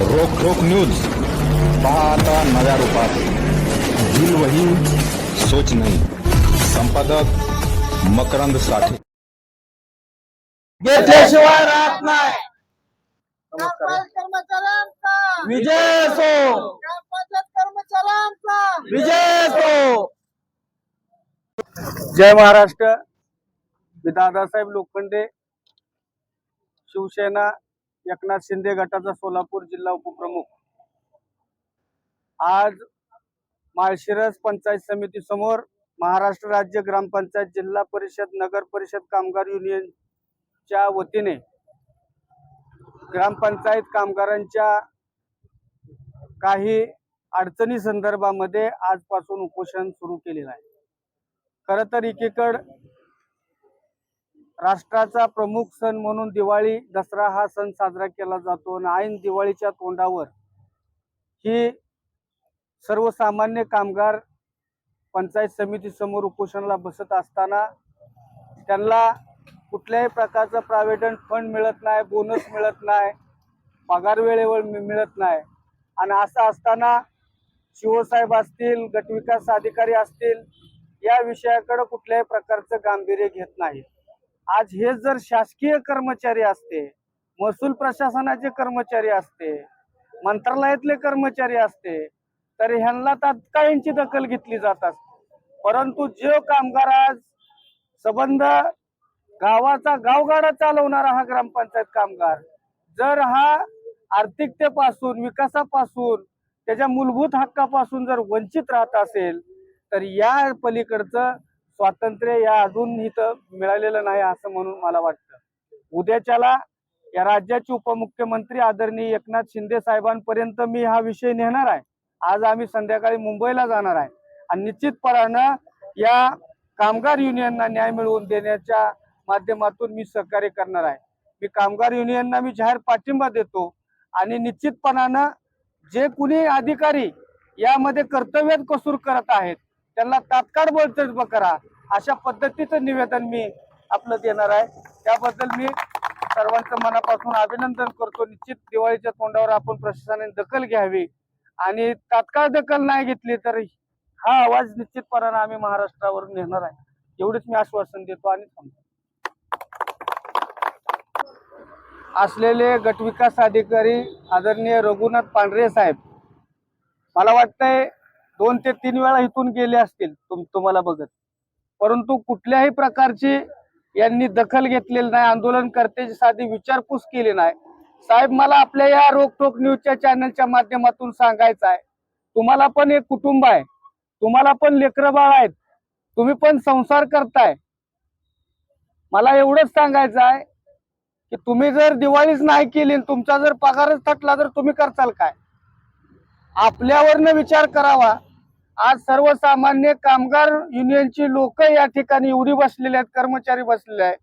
रोख रोख न्यूज. पहा आता नव्या रूपात. दिल वही सोच नाही. संपादक मकरंद साठे. घेतल्याशिवाय राहत नाही. विजय असो. विजय असो. जय महाराष्ट्र. मी दादासाहेब लोखंडे शिवसेना एकनाथ शिंदे गटाचा सोलापूर जिल्हा उपप्रमुख. आज माळशिरस पंचायत समिती समोर महाराष्ट्र राज्य ग्रामपंचायत जिल्हा परिषद नगर परिषद कामगार युनियनच्या वतीने ग्रामपंचायत कामगारांच्या काही अडचणी संदर्भामध्ये आजपासून उपोषण सुरू केलेलं आहे. खरं तर एकीकड राष्ट्राचा प्रमुख सण म्हणून दिवाळी दसरा हा सण साजरा केला जातो आणि ऐन दिवाळीच्या तोंडावर ही सर्वसामान्य कामगार पंचायत समितीसमोर उपोषणाला बसत असताना त्यांना कुठल्याही प्रकारचा प्रॉव्हिडंट फंड मिळत नाही बोनस मिळत नाही पगार वेळेवर मिळत नाही. आणि असं असताना शिवसाहेब असतील गटविकास अधिकारी असतील या विषयाकडे कुठल्याही प्रकारचं गांभीर्य घेत नाही. आज हे जर शासकीय कर्मचारी असते महसूल प्रशासनाचे कर्मचारी असते मंत्रालयातले कर्मचारी असते तर ह्यांना तात्काळ यांची दखल घेतली जात असते. परंतु जो कामगार आज संबंध गावाचा गावगाडा चालवणारा हा ग्रामपंचायत कामगार जर हा आर्थिकतेपासून विकासापासून त्याच्या मूलभूत हक्कापासून जर वंचित राहत असेल तर या पलीकडचं स्वातंत्र्य या अजून इथं मिळालेलं नाही असं म्हणून मला वाटतं. उद्याच्याला या राज्याचे उपमुख्यमंत्री आदरणीय एकनाथ शिंदे साहेबांपर्यंत मी हा विषय नेणार आहे. आज आम्ही संध्याकाळी मुंबईला जाणार आहे. आणि निश्चितपणानं या कामगार युनियनना न्याय मिळवून देण्याच्या माध्यमातून मी सहकार्य करणार आहे. मी कामगार युनियनना मी जाहीर पाठिंबा देतो. आणि निश्चितपणानं जे कुणी अधिकारी यामध्ये कर्तव्यात कसूर करत आहेत त्यांना तात्काळ बळजब करा. अशा पद्धतीचं निवेदन मी आपलं देणार आहे. त्याबद्दल मी सर्वांचं मनापासून अभिनंदन करतो. निश्चित दिवाळीच्या तोंडावर आपण प्रशासनाने दखल घ्यावी. आणि तात्काळ दखल नाही घेतली तर हा आवाज निश्चितपणानं आम्ही महाराष्ट्रावर नेणार आहे. एवढेच मी आश्वासन देतो आणि थांबतो असलेले गटविकास अधिकारी आदरणीय रघुनाथ पांढरे साहेब मला वाटतंय दोन ते तीन वेळा इथून गेले असतील तुम तुम्हाला बघत. परंतु कुठल्याही प्रकारची यांनी दखल घेतलेली नाही आंदोलनकर्त्याची साधी विचारपूस केली नाही. साहेब मला आपल्या या रोकटोक न्यूजच्या चॅनलच्या माध्यमातून सांगायचं आहे. तुम्हाला पण एक कुटुंब आहे. तुम्हाला पण लेकर बाळ आहेत. तुम्ही पण संसार करताय. मला एवढंच सांगायचं आहे की तुम्ही जर दिवाळीच नाही केली तुमचा जर पगारच थटला तर तुम्ही करताल काय? आपल्यावरनं विचार करावा. आज सर्वसामान्य कामगार युनियनची लोक या ठिकाणी एवढी बसलेले आहेत कर्मचारी बसलेले आहेत.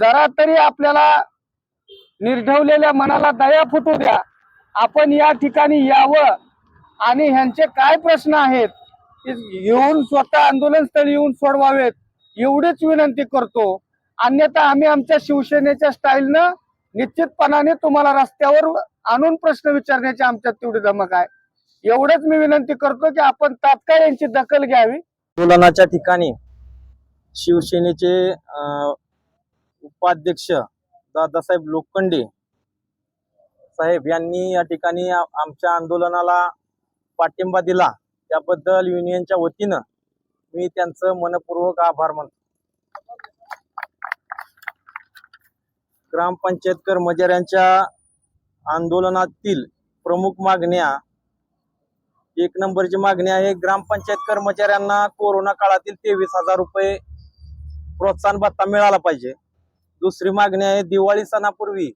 जरा तरी आपल्याला निर्ढवलेल्या मनाला दया फुटू द्या. आपण या ठिकाणी यावं. आणि ह्यांचे काय प्रश्न आहेत येऊन स्वतः आंदोलन स्थळी येऊन सोडवावेत एवढीच विनंती करतो. अन्यथा आम्ही आमच्या शिवसेनेच्या स्टाईलनं निश्चितपणाने तुम्हाला रस्त्यावर आणून प्रश्न विचारण्याची आमच्यात तेवढी धमक आहे. एवढंच मी विनंती करतो की आपण तात्काळ यांची दखल घ्यावी. आंदोलनाच्या ठिकाणी शिवसेनेचे अं, उपाध्यक्ष दादासाहेब लोखंडे साहेब यांनी या ठिकाणी आमच्या आंदोलनाला पाठिंबा दिला. त्याबद्दल युनियनच्या वतीनं मी त्यांचं मनपूर्वक आभार मानतो. ग्रामपंचायत कर्मचाऱ्यांच्या आंदोलनातील प्रमुख मागण्या एक नंबरची मागणी आहे ग्रामपंचायत कर्मचाऱ्यांना कोरोना काळातील तेवीस हजार रुपये प्रोत्साहन भत्ता मिळाला पाहिजे. दुसरी मागणी आहे दिवाळी सणापूर्वी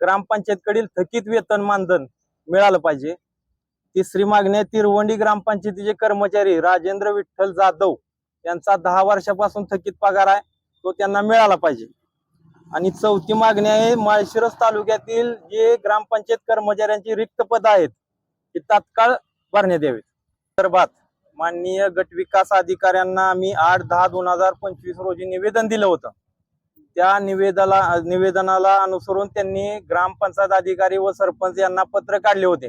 ग्रामपंचायतकडील थकीत वेतन मानधन मिळालं पाहिजे. तिसरी मागणी आहे तिरवंडी ग्रामपंचायतीचे कर्मचारी राजेंद्र विठ्ठल जाधव यांचा दहा वर्षापासून थकीत पगार आहे तो त्यांना मिळाला पाहिजे. आणि चौथी मागणी आहे माळशिरस तालुक्यातील जे ग्रामपंचायत कर्मचाऱ्यांची रिक्त पद आहेत ती तात्काळ भरण्यात यावीत. संदर्भात माननीय गट विकास अधिकाऱ्यांना आम्ही आठ दहा दोन हजार पंचवीस रोजी निवेदन दिलं होतं. त्या निवेदनाला निवेदनाला अनुसरून त्यांनी ग्रामपंचायत अधिकारी व सरपंच यांना पत्र काढले होते.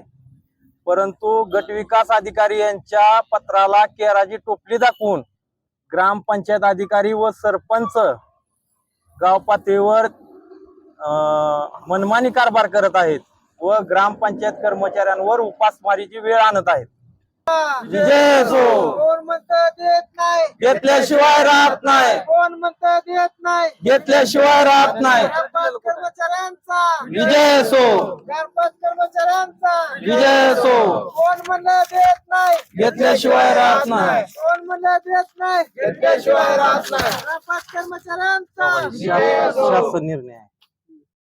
परंतु गटविकास अधिकारी यांच्या पत्राला केराची टोपली दाखवून ग्रामपंचायत अधिकारी व सरपंच गाव पातळीवर मनमानी कारभार करत आहेत व ग्रामपंचायत कर्मचाऱ्यांवर उपासमारीची वेळ आणत आहेत. विजय असो. कोण म्हणतं देत नाही. घेतल्याशिवाय राहत नाही. कोण म्हणतं देत नाही. घेतल्याशिवाय राहत नाही. कर्मचाऱ्यांचा. विजय असो. कर्मचाऱ्यांचा. विजय असो. कोण म्हणलं देत नाही. घेतल्याशिवाय राहत नाही. म्हणलं देत नाही. घेतल्याशिवाय राहत नाही. ग्रामपाल कर्मचाऱ्यांचा. शासन निर्णय आहे.